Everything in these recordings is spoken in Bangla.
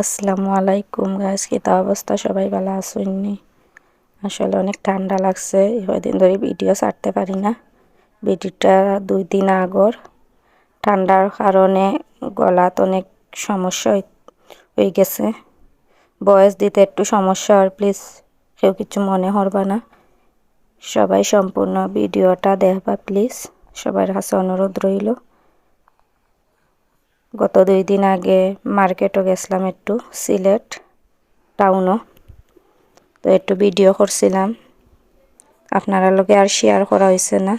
আসসালামু আলাইকুম গাছ কি তা অবস্থা? সবাই ভালো আসুননি আসলে অনেক ঠান্ডা লাগছে। কদিন ধরে ভিডিও ছাড়তে পারি না। ভিডিওটা দুই দিন আগর। ঠান্ডার কারণে গলাত অনেক সমস্যা হয়ে গেছে। বয়স দিতে একটু সমস্যা আর প্লিজ কেউ কিছু মনে হরবা না। সবাই সম্পূর্ণ ভিডিওটা দেখবা প্লিজ সবার কাছে অনুরোধ রইল। গত দুই দিন আগে মার্কেটও গেছিলাম একটু, সিলেট টাউনও। তো একটু ভিডিও করছিলাম। আপনারা লোকে আর শেয়ার করা হয়েছে না।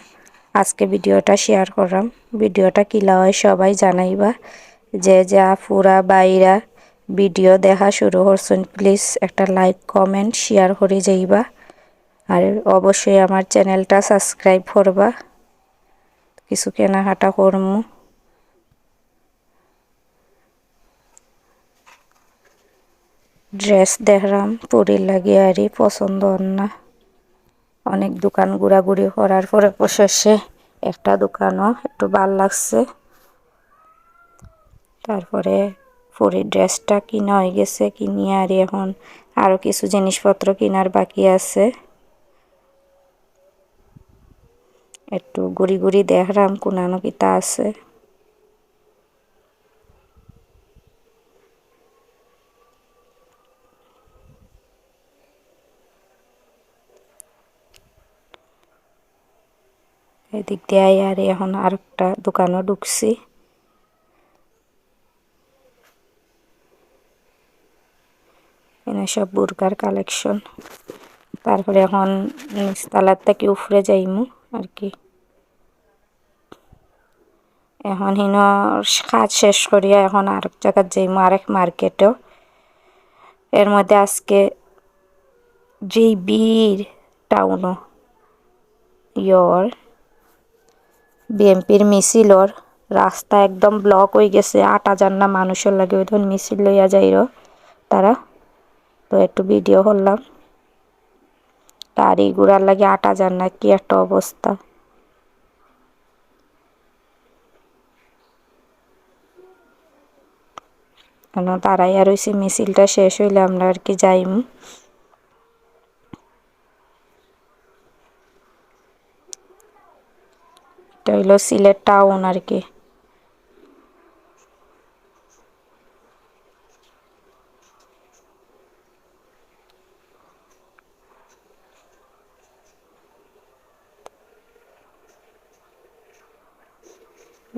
আজকে ভিডিওটা শেয়ার করলাম ভিডিওটা কিলা হয় সবাই জানাইবা। যে, যা ফুরা বাইরা ভিডিও দেখা শুরু করছেন প্লিজ একটা লাইক কমেন্ট শেয়ার করে যাইবা। আর অবশ্যই আমার চ্যানেলটা সাবস্ক্রাইব করবা। কিছু কেনাকাটা করমু। ড্রেস দেখলাম, পুরীর লাগে আরই পছন্দ না অনেক দোকান ঘোরাঘুরি করার পরে শেষে একটা দোকানও একটু ভালো লাগছে। তারপরে পুরীর ড্রেসটা কিনা হয়ে গেছে কিনিয়ে আর এখন আরও কিছু জিনিসপত্র কেনার বাকি আছে। একটু ঘুরি ঘুরি দেখলাম কোনানো কিতা আছে। এদিক দিয়ে আর এখন আর একটা দোকানও ঢুকছি। এখানে সব বুরকার কালেকশন। তারপরে এখন নিচতলার থেকে উফরে যাইমু আর কি। এখন হিন কাজ শেষ করিয়া এখন আরেক জায়গায় যাইমু, আরেক মার্কেটেও। এর মধ্যে আজকে যেই বীর টাউনও, ইয়র বিএমপির মিছিলর রাস্তা একদম ব্লক হয়ে গেছে, আট হাজার না মানুষের লাগে ওই মিছিল লইয়া যাইর। তারা তো একটু ভিডিও করলাম। গাড়ি ঘোড়ার লাগে আট হাজার না কি একটা অবস্থা। কেন তারাই আর হয়েছে মিছিলটা শেষ হইলে আমরা আর কি যাইম? এটা হইল সিলেট টাউন আর কি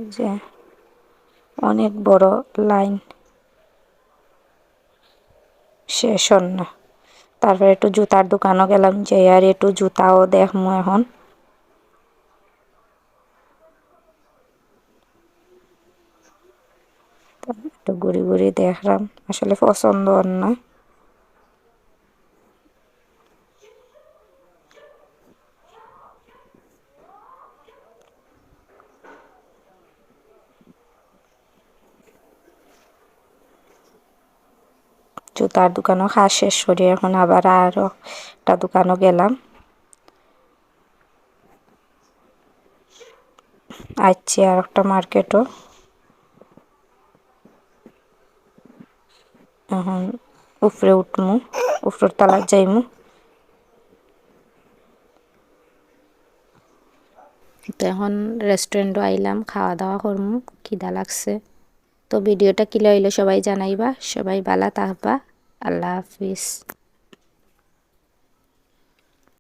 যে অনেক বড় লাইন। শেষ না। তারপরে একটু জুতার দোকানও গেলাম, যে আর একটু জুতাও দেখমু এখন। একটু ঘুরি ঘুরি দেখলাম। আসলে পছন্দ না। জুতার দোকানও খাওয়া শেষ করি, এখন আবার আরও একটা দোকানও গেলাম। আসছি আর একটা মার্কেটও। এখন উপরে উঠমু, উপরের তলায় যাইমু। তো এখন রেস্টুরেন্টও আইলাম খাওয়া দাওয়া করমু কিদা লাগছে। তো ভিডিওটা কিলো হইল সবাই জানাইবা, সবাই বালা থাকবা, আল্লাহ হাফিজ।